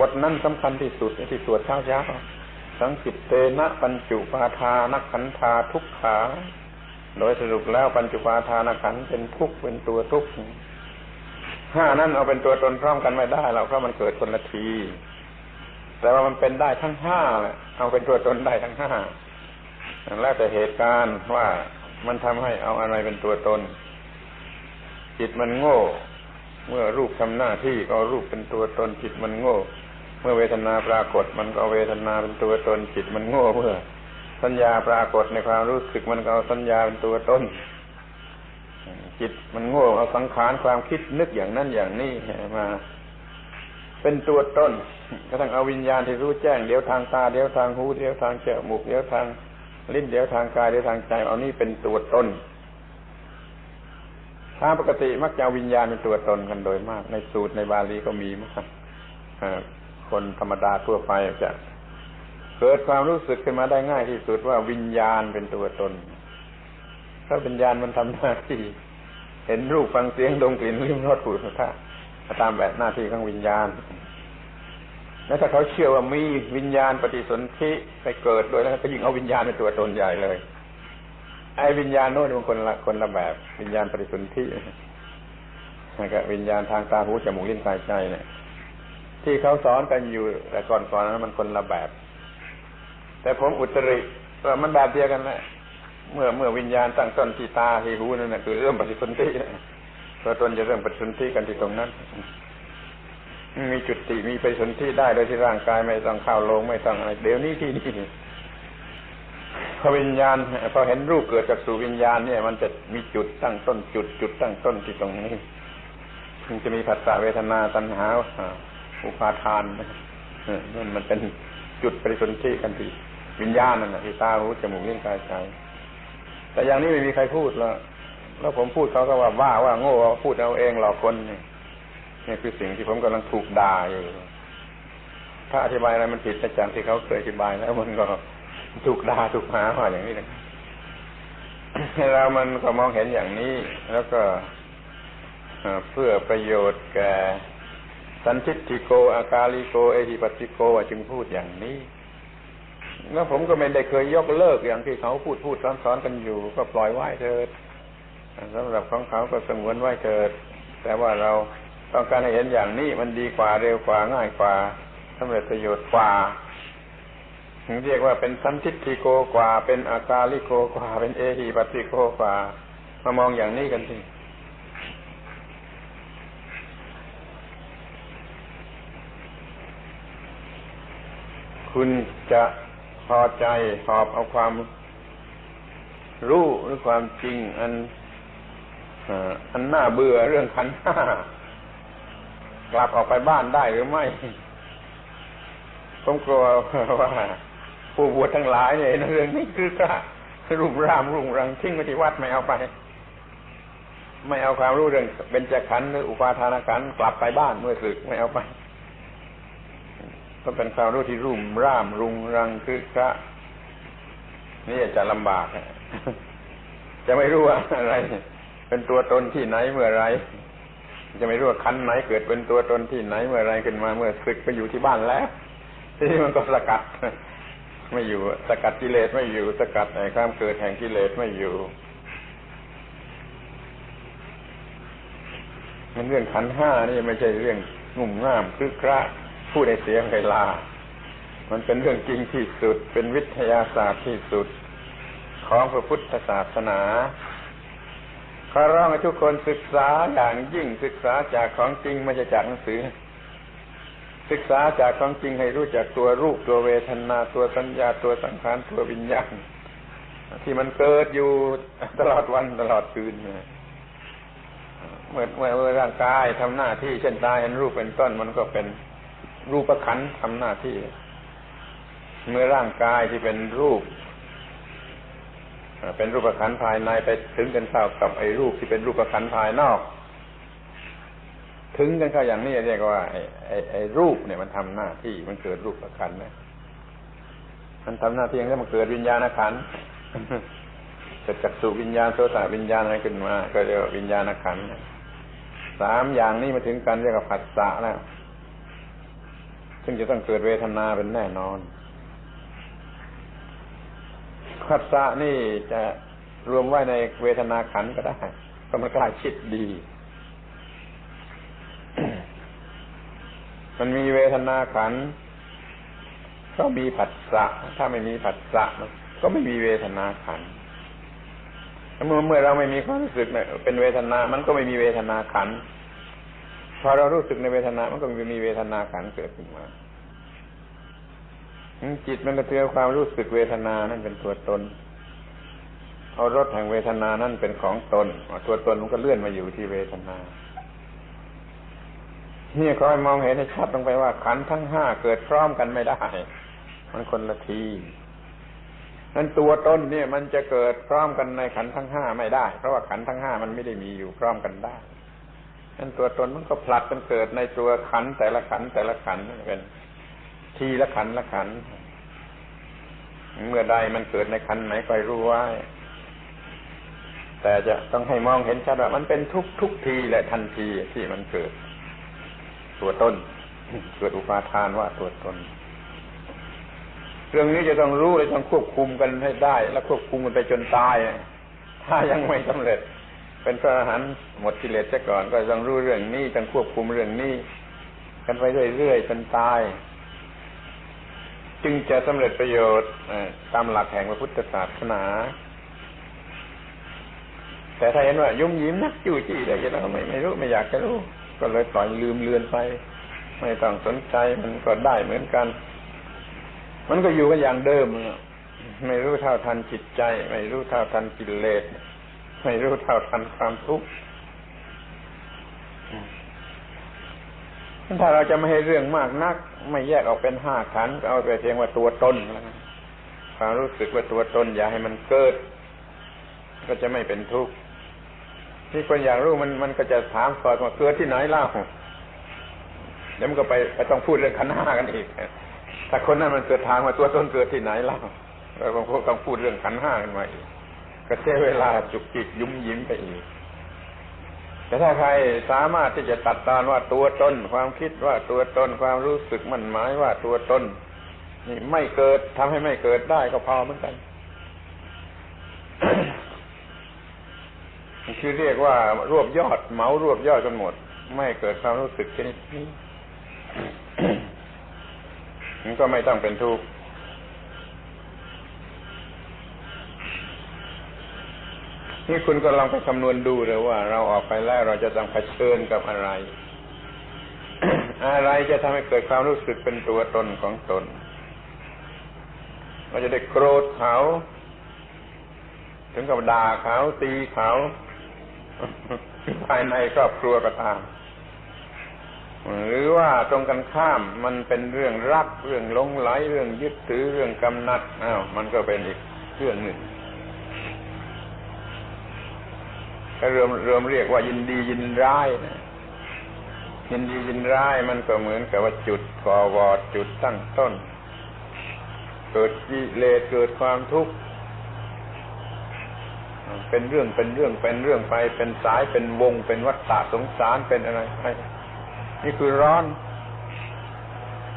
บทนั้นสำคัญที่สุดที่สวดเช้าเช้าสังกิตเตนะปัญจุปาทานักขันธาทุกขา โดยสรุปแล้วปัญจุปาทานขันเป็นทุกข์เป็นตัวทุกข์ห้านั้นเอาเป็นตัวตนพร้อมกันไม่ได้เราเพราะมันเกิดคนละที แต่ว่ามันเป็นได้ทั้งห้าเอาเป็นตัวตนได้ทั้งห้าแล้วแต่เหตุการณ์ว่ามันทำให้เอาอะไรเป็นตัวตน จิตมันโง่ เมื่อรูปทำหน้าที่ก็รูปเป็นตัวตนจิตมันโง่ เมื่อเวทนาปรากฏมันก็เวทนาเป็นตัวตนจิตมันโง่เมื่อ สัญญาปรากฏในความรู้สึกมันก็เอาสัญญาเป็นตัวตนจิตมันโง่เอาสังขารความคิดนึกอย่างนั้นอย่างนี้มา เป็นตัวตนก็ต้องเอาวิญญาณที่รู้แจ้งเดี๋ยวทางตาเดี๋ยวทางหูเดี๋ยวทางจมูกเดี๋ยวทางลิ้นเดี๋ยวทางกายเดี๋ยวทางใจเอานี่เป็นตัวตน ถ้าปกติมักจะวิญญาณเป็นตัวตนกันโดยมาก ในสูตรในบาลีก็มีมากคนธรรมดาทั่วไปจะเกิดความรู้สึกขึ้นมาได้ง่ายที่สุดว่าวิญญาณเป็นตัวตนถ้าวิญญาณมันทำหน้าที่ เห็นรูปฟังเสียงดมกลิ่นลิ้มรสผูดถ้าตามแบบหน้าที่ของวิญญาณ แล้วถ้าเขาเชื่อว่ามีวิญญาณปฏิสนธิไปเกิดโดยแล้วก็ยิ่งเอาวิญญาณเป็นตัวตนใหญ่เลย ไอ้วิญญาณโน้นมันคนละคนละแบบ วิญญาณปฏิสนธิแล้วก็วิญญาณทางตาหูจมูกลิ้นกายใจเนี่ย ที่เขาสอนกันอยู่แต่ก่อนก่อนนั้นมันคนละแบบ แต่ผมอุตริว่ามันแบบเดียวกันแหละเมื่อเมื่อวิญญาณตั้งต้นที่ตาที่หูนั่นแหละคือเริ่มปฏิสนธิตัวตนจะเริ่มปฏิสนธิกันที่ตรงนั้น มีจุดติมีปฏิสนธิได้โดยที่ร่างกายไม่ต้องเข้าลงไม่ต้องอะไรเดี๋ยวนี้ที่นี่ วิญญาณพอเห็นรูปเกิดจากสู่วิญญาณเนี่ย มันจะมีจุดตั้งต้นจุดจุดตั้งต้นที่ตรงนี้มันจะมีผัสสะเวทนาตัณหาอุปาทานนั่นมันเป็นจุดปฏิสนธิกันที่วิญญาณนั่นแหละที่ตาหูจมูกลิ้นกายใจแต่อย่างนี้ไม่มีใครพูดแล้วแล้วผมพูดเขาก็ว่าบ้าว่าโง่พูดเอาเองหลอกคนนี่นี่คือสิ่งที่ผมกำลังถูกด่าอยู่ ถ้าอธิบายอะไรมันผิดจากที่เขาเคยอธิบายแล้วมันก็ ถูกด่าถูกหาว่าอย่างนี้นะเรามันก็มองเห็นอย่างนี้ แล้วก็เพื่อประโยชน์แก่สันทิติโก อากาลิโก เอหิปัติโกจึงพูดอย่างนี้แล้วผมก็ไม่ได้เคยยกเลิกอย่างที่เขาพูดพูดสอนๆกันอยู่ ก็ปล่อยไว้เถิดสำหรับของเขาก็สงวนไว้เถิด แต่ว่าเราต้องการให้เห็นอย่างนี้มันดีกว่าเร็วกว่าง่ายกว่าสำเร็จประโยชน์กว่า เรียกว่าเป็นสันทิฏฐิโกกว่า เป็นอากาลิโกกว่า เป็นเอหิปัติโกกว่า มามองอย่างนี้กันสิคุณจะพอใจหอบเอาความรู้หรือความจริง อันอันน่าเบื่อเรื่องขันห้ากลับออกไปบ้านได้หรือไม่ผมกลัวว่า ผู้บวชทั้งหลายเนี่ยเรื่องนี้คือก็รุ่งรามรุ่งรังทิ้งไว้ที่วัดไม่เอาไป ไม่เอาความรู้เรื่องเป็นจักขันหรืออุปาทานขันกลับไปบ้านเมื่อสึกไม่เอาไป ก็เป็นความรู้ที่รุ่มร่ามรุงรังคือพระนี่จะลำบาก จะไม่รู้ว่าอะไร เป็นตัวตนที่ไหนเมื่อไร จะไม่รู้ว่าคันไหนเกิดเป็นตัวตนที่ไหนเมื่อไรขึ้นมาเมื่อศึกไปอยู่ที่บ้านแล้วที่มันก็สกัด ไม่อยู่ สกัดกิเลสไม่อยู่ สกัดไอ้ความเกิดแห่งกิเลสไม่อยู่มันเรื่องขันห้านี่ไม่ใช่เรื่องงุ่มง่ามคือคระพูดในเสียงเวลา มันเป็นเรื่องจริงที่สุด เป็นวิทยาศาสตร์ที่สุด ของพระพุทธศาสนาขอร้องให้ทุกคนศึกษาอย่างยิ่งศึกษาจากของจริงไม่ใช่จากหนังสือ ศึกษาจากของจริงให้รู้จักตัวรูปตัวเวทนาตัวสัญญาตัวสังขารตัววิญญาณที่มันเกิดอยู่ตลอดวันตลอดคืนเมื่อเมื่อร่างกายทำหน้าที่เช่นตาเห็นรูปเป็นต้นมันก็เป็นรูปขันทำหน้าที่ เมื่อร่างกายที่เป็นรูปเป็นรูปขันภายในไปถึงกันเข้ากับไอ้รูปที่เป็นรูปขันภายนอก ถึงกันเข้าอย่างนี้เรียกว่าไอ้ไอ้ไอ้รูปเนี่ยมันทำหน้าที่มันเกิดรูปขันนะมันทำหน้าที่แล้วมันเกิดวิญญาณขันเกิดจากสุวิญญาณโสตวิญญาณอะไรขึ้นมา ก็เรียกว่าวิญญาณขันสามอย่างนี้มาถึงกันเรียกว่าผัสสะแล้วซึ่งจะต้องเกิดเวทนาเป็นแน่นอนขัสสะนี่จะรวมไว้ในเวทนาขันก็ได้ก็มันใกล้าคิดดี มันมีเวทนาขันก็มีผัสสะ ถ้าไม่มีผัสสะก็ไม่มีเวทนาขันเมื่อเมื่อเราไม่มีความรู้สึกเป็นเวทนา มันก็ไม่มีเวทนาขันพอเรารู้สึกในเวทนา มันก็มีเวทนาขันเกิดขึ้นมาจิตมันก็เตือความรู้สึกเวทนานั่นเป็นตัวตน เอารสแห่งเวทนานั่นเป็นของตนตัวตนมันก็เลื่อนมาอยู่ที่เวทนา นี่คอยมองเห็นให้ชัดลงไปว่า ขันทั้งห้าเกิดพร้อมกันไม่ได้ มันคนละทีนั้นตัวต้นเนี่ยมันจะเกิดพร้อมกันในขันทั้งห้าไม่ได้ เพราะว่าขันทั้งห้ามันไม่ได้มีอยู่พร้อมกันได้นั้นตัวตนมันก็ผลัดกันเกิดในตัวขันแต่ละขันแต่ละขันเป็นทีละขันละขัน เมื่อใดมันเกิดในขันไหนก็รู้ไว้แต่จะต้องให้มองเห็นชัดว่ามันเป็นทุกทุกทีและทันทีที่มันเกิด ตัวต้น เกิดอุปาทานว่าตัวตน เรื่องนี้จะต้องรู้และต้องควบคุมกันให้ได้ และควบคุมมันไปจนตาย ถ้ายังไม่สำเร็จ เป็นพระอรหันต์หมดกิเลสซะก่อน ก็ต้องรู้เรื่องนี้ต้องควบคุมเรื่องนี้ กันไปเรื่อยๆจนตาย จึงจะสำเร็จประโยชน์ตามหลักแห่งพระพุทธศาสนาแต่ถ้าเห็นว่ายุ่มยิ้มนักจู่จี้อะไรแล้วไม่ไม่รู้ไม่อยากจะรู้ ก็เลยปล่อยลืมเลือนไป ไม่ต้องสนใจมันก็ได้เหมือนกัน มันก็อยู่กันอย่างเดิมไม่รู้เท่าทันจิตใจ ไม่รู้เท่าทันกิเลสไม่รู้เท่าทันความทุกข์ถ้าเราจะไม่ให้เรื่องมากนัก ไม่แยกออกเป็นห้าขันเอาไปเพียงว่าตัวตนความรู้สึกว่าตัวตน อย่าให้มันเกิด ก็จะไม่เป็นทุกข์ ที่คนอยากรู้มันมันก็จะถามสอดว่าเกิดที่ไหนเล่าเดี๋ยวมันก็ไปไปต้องพูดเรื่องขันห้ากันอีกถ้าคนนั้นมันเกิดทางว่าตัวตนเกิดที่ไหนเล่าเรางคนต้องพูดเรื่องขันห้ากันมาอีกก็ใช้เวลาจุกจิกยุ่มยิ้มไปอีกแต่ถ้าใครสามารถที่จะตัดตอนว่าตัวตนความคิดว่าตัวตนความรู้สึกมันหมายว่าตัวตนนี่ไม่เกิดทำให้ไม่เกิดได้ก็พอเหมือนกัน คือเรียกว่ารวบยอดเหมารวบยอดกันหมด ไม่เกิดความรู้สึกชนิดนี้มันก็ไม่ต้องเป็นทุกข์นี่คุณก็ลองไปคำนวณดูเลยว่า เราออกไปแล้วเราจะต้องเผชิญกับอะไร อะไรจะทำให้เกิดความรู้สึกเป็นตัวตนของตน เราจะได้โกรธเขา ถึงกับด่าเขาตีเขา ภายในครอบครัวก็ตาม หรือว่าตรงกันข้ามมันเป็นเรื่องรักเรื่องลงไหลเรื่องยึดถือเรื่องกำนัดอ้าวมันก็เป็นอีกเรื่องหนึ่งก็รวมเรวมเรียกว่ายินดียินร้ายนะยินดียินร้ายมันก็เหมือนกับว่าจุดก่อวอดจุดตั้งต้น เกิดกิเลสเกิดความทุกข์ เป็นเรื่องเป็นเรื่องเป็นเรื่องไป เป็นสายเป็นวง เป็นวัฏฏะสงสารเป็นอะไรนี่คือร้อน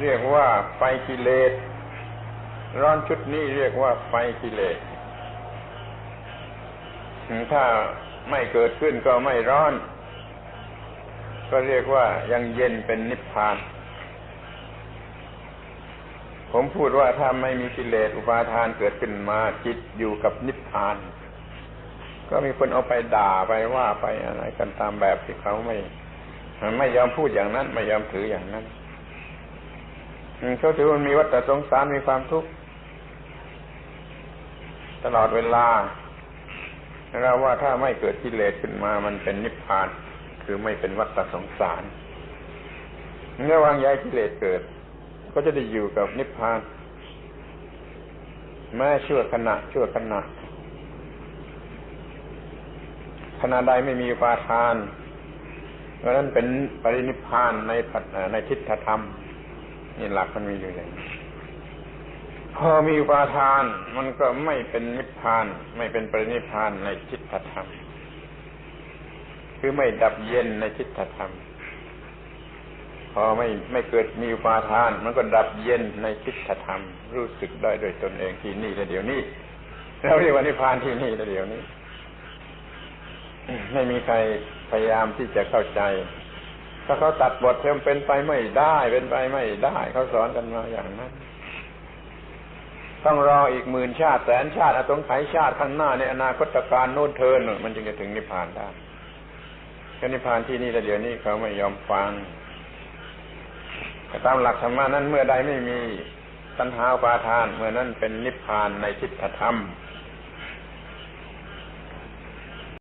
เรียกว่าไฟกิเลส ร้อนชุดนี้เรียกว่าไฟกิเลสถ้าไม่เกิดขึ้นก็ไม่ร้อน ก็เรียกว่ายังเย็นเป็นนิพพาน ผมพูดว่าถ้าไม่มีกิเลสอุปาทานเกิดขึ้นมาจิตอยู่กับนิพพาน ก็มีคนเอาไปด่าไปว่าไปอะไรกันตามแบบที่เขาไม่ไม่ยอมพูดอย่างนั้น ไม่ยอมถืออย่างนั้นเขาถือมันมีวัฏสงสารมีความทุกข์ตลอดเวลาเราว่าถ้าไม่เกิดกิเลสขึ้นมา มันเป็นนิพพาน คือไม่เป็นวัฏสงสารเมื่อวางย้ายกิเลสเกิด ก็จะได้อยู่กับนิพพานแม้ชั่วขณะชั่วขณะ ขณะใดไม่มีปาทาน เพราะนั้นเป็นปรินิพานในในทิฏฐธรรม นี่หลักมันมีอยู่อย่างพอมีปาทาน มันก็ไม่เป็นนิพพาน ไม่เป็นปรินิพพานในจิตธรรม คือไม่ดับเย็นในจิตธรรม พอไม่ไม่เกิดมีอุปาทาน มันก็ดับเย็นในทิฏฐธรรม รู้สึกได้โดยตนเองที่นี่และเดี๋ยวนี้เราเรียกว่านิพพานที่นี่และเดี๋ยวนี้ ไม่มีใครพยายามที่จะเข้าใจ ถ้าเขาตัดบทเทมเป็นไปไม่ได้ เป็นไปไม่ได้ เขาสอนกันมาอย่างนั้นต้องรออีกหมื่นชาติแสนชาติอสงไขยชาติข้างหน้าในอนาคตการโน้นเทินมันจึงจะถึงนิพพานได้แค่นิพพานที่นี่แต่เดี๋ยวนี้เขาไม่ยอมฟังตามหลักธรรมะนั้นเมื่อใดไม่มีตัณหาปาทาน เมื่อนั้นเป็นนิพพานในทิฏฐธรรม